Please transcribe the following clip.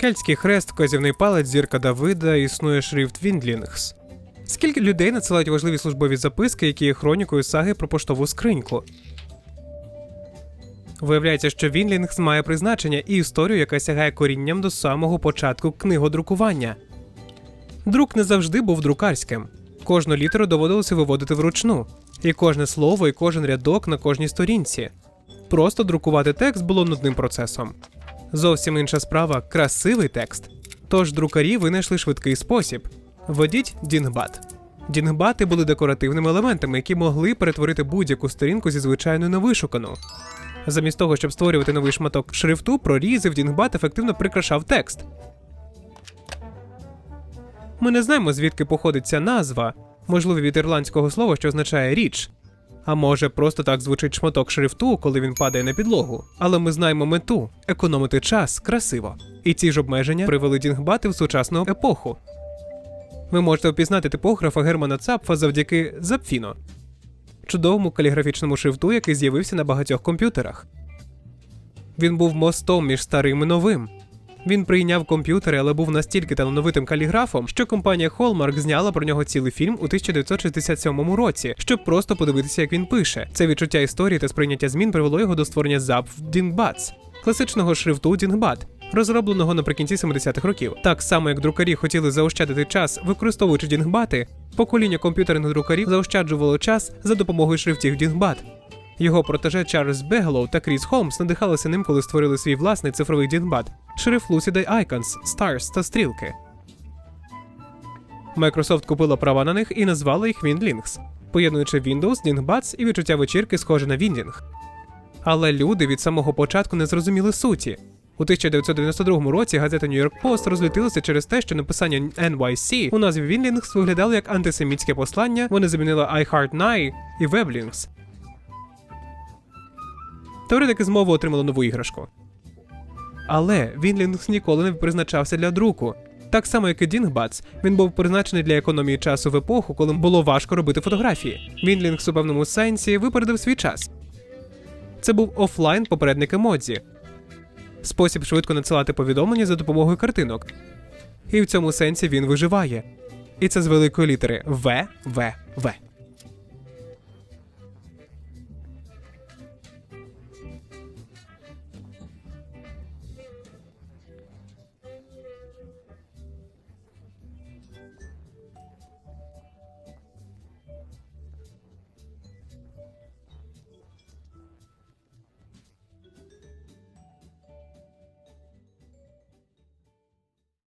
Кельтський хрест, вказівний палець, зірка Давида, існує шрифт Віндлінгс. Скільки людей надсилають важливі службові записки, які є хронікою саги про поштову скриньку? Виявляється, що Вінлінгс має призначення і історію, яка сягає корінням до самого початку книгодрукування. Друк не завжди був друкарським. Кожну літеру доводилося виводити вручну, і кожне слово, і кожен рядок на кожній сторінці. Просто друкувати текст було нудним процесом. Зовсім інша справа красивий текст. Тож друкарі винайшли швидкий спосіб: введіть дінгбат. Дінгбати були декоративними елементами, які могли перетворити будь-яку сторінку зі звичайною на вишукану. Замість того, щоб створювати новий шматок шрифту, прорізив дінгбат ефективно прикрашав текст. Ми не знаємо, звідки походить ця назва, можливо, від ірландського слова, що означає річ. А може, просто так звучить шматок шрифту, коли він падає на підлогу. Але ми знаємо мету економити час красиво. І ці ж обмеження привели дінгбати в сучасну епоху. Ви можете впізнати типографа Германа Цапфа завдяки Запфіно, чудовому каліграфічному шрифту, який з'явився на багатьох комп'ютерах. Він був мостом між старим і новим. Він прийняв комп'ютери, але був настільки талановитим каліграфом, що компанія Hallmark зняла про нього цілий фільм у 1967 році, щоб просто подивитися, як він пише. Це відчуття історії та сприйняття змін привело його до створення Zapf Dingbats – класичного шрифту Dingbat, розробленого наприкінці 70-х років. Так само, як друкарі хотіли заощадити час, використовуючи дінгбати, покоління комп'ютерних друкарів заощаджувало час за допомогою шрифтів Дінгбат. Його протеже Чарльз Бегелоу та Кріс Холмс надихалися ним, коли створили свій власний цифровий дінгбат шрифт Lucid Icons, Stars та стрілки. Microsoft купила права на них і назвала їх Windlings, поєднуючи Windows, Dingbats і відчуття вечірки схоже на Winding. Але люди від самого початку не зрозуміли суті. У 1992 році газета New York Post розлютилася через те, що написання NYC у назві Windlings виглядало як антисемітське послання, вони замінили I Heart і Weblings. Теоретики змови отримали нову іграшку. Але Вінлінгс ніколи не призначався для друку. Так само, як і Дінгбац, він був призначений для економії часу в епоху, коли було важко робити фотографії. Вінлінгс у певному сенсі випередив свій час. Це був офлайн попередник емодзі, спосіб швидко надсилати повідомлення за допомогою картинок. І в цьому сенсі він виживає. І це з великої літери В, В, В.